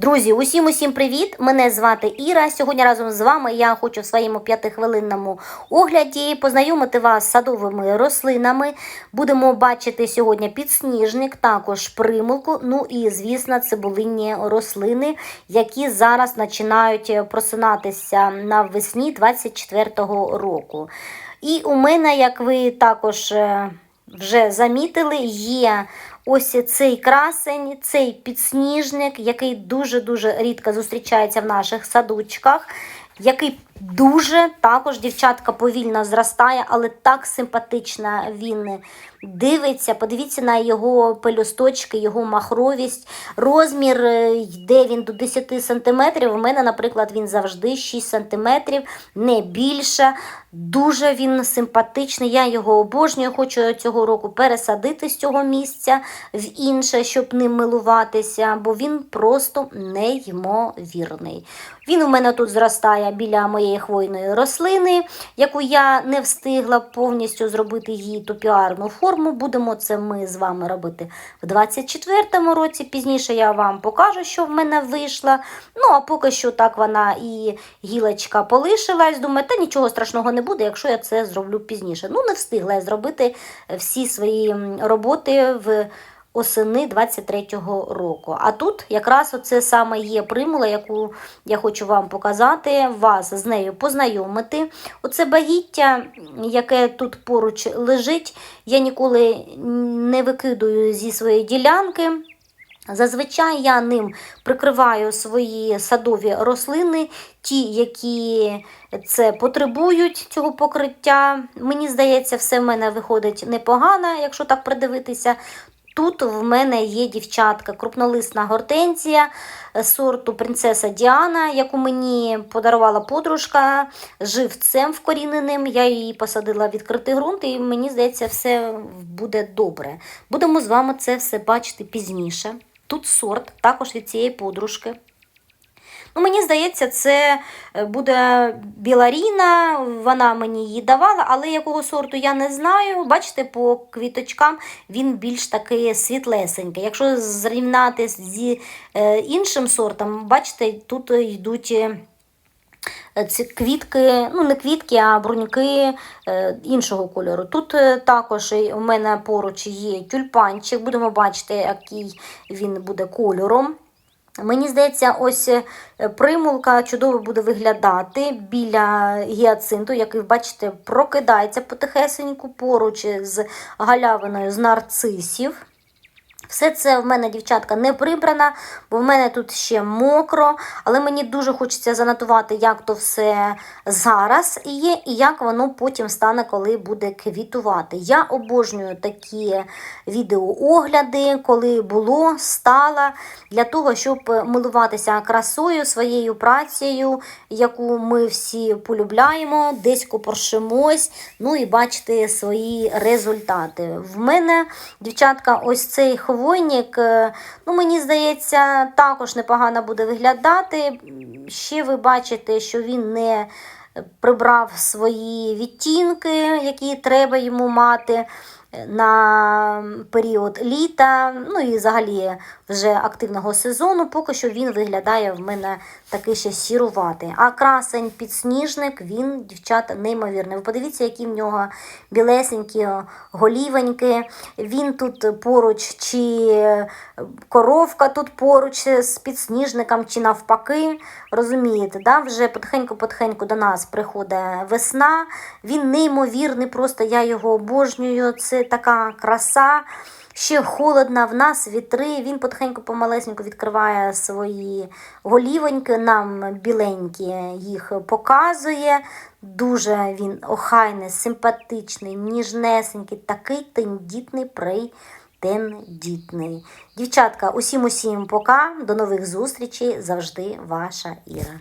Друзі, усім усім привіт! Мене звати Іра. Сьогодні разом з вами я хочу в своєму п'ятихвилинному огляді познайомити вас з садовими рослинами. Будемо бачити сьогодні підсніжник, також примулку. Ну і, звісно, цибулинні рослини, які зараз починають просинатися навесні 24-го року. І у мене, як ви також е, вже замітили, є ось цей красень, цей підсніжник, який дуже-дуже рідко зустрічається в наших садочках, який дуже також дівчатка повільно зростає, але так симпатично він дивиться. Подивіться на його пелюсточки, його махровість. Розмір е, йде він до 10 см. У мене, наприклад, він завжди 6 см, не більше. Дуже він симпатичний. Я його обожнюю. Хочу цього року пересадити з цього місця в інше, щоб ним милуватися, бо він просто неймовірний. Він у мене тут зростає біля моєї хвойної рослини, яку я не встигла повністю зробити її топіарну форму. Будемо це ми з вами робити в 24-му році. Пізніше я вам покажу, що в мене вийшло. Ну, а поки що так вона і гілочка полишилась. Думаю, та нічого страшного не буде, якщо я це зроблю пізніше. Ну, не встигла я зробити всі свої роботи в осени 23-го року. А тут якраз оце саме є примула, яку я хочу вам показати, вас з нею познайомити. Оце багіття, яке тут поруч лежить, я ніколи не викидую зі своєї ділянки. Зазвичай я ним прикриваю свої садові рослини, ті, які це потребують цього покриття. Мені здається, все в мене виходить непогано, якщо так придивитися. Тут в мене є дівчатка, крупнолисна гортензія сорту принцеса Діана, яку мені подарувала подружка живцем вкоріненим. Я її посадила в відкритий ґрунт, і мені здається, все буде добре. Будемо з вами це все бачити пізніше. Тут сорт, також від цієї подружки. Ну, Мені здається, це буде біларіна, вона мені її давала, але якого сорту я не знаю. Бачите, по квіточкам він більш такий світлесенький. Якщо зрівняти зі іншим сортом, бачите, тут йдуть. Ці квітки, ну не квітки, а бруньки іншого кольору. Тут також у мене поруч є тюльпанчик, будемо бачити, який він буде кольором. Мені здається, ось примулка чудово буде виглядати біля гіацинту, який, бачите, прокидається потихесеньку поруч з галявиною з нарцисів. Все це в мене, дівчатка, не прибрана, бо в мене тут ще мокро, але мені дуже хочеться занотувати, як то все зараз є, і як воно потім стане, коли буде квітувати. Я обожнюю такі відеоогляди, коли було, стало, для того, щоб милуватися красою, своєю працею, яку ми всі полюбляємо, десь копоршимось, ну і бачити свої результати. В мене, дівчатка, ось цей хвост хвойник, ну, мені здається, також непогано буде виглядати. Ще ви бачите, що він не прибрав свої відтінки, які треба йому мати на період літа, ну і взагалі вже активного сезону, поки що він виглядає в мене такий ще сіруватий. А красень підсніжник, він, дівчата, неймовірний. Ви подивіться, які в нього білесенькі голівеньки. Він тут поруч, чи коровка тут поруч з підсніжником, чи навпаки. Розумієте, да? вже потихеньку-потихеньку до нас приходить весна. Він неймовірний, просто я його обожнюю. Це така краса. Ще холодно, в нас вітри, він потихеньку помалесеньку відкриває свої голівоньки, нам біленькі їх показує. Дуже він охайний, симпатичний, ніжнесенький, такий тендітний прий. Тендітний. Дівчатка, усім усім пока. До нових зустрічей. Завжди ваша Іра.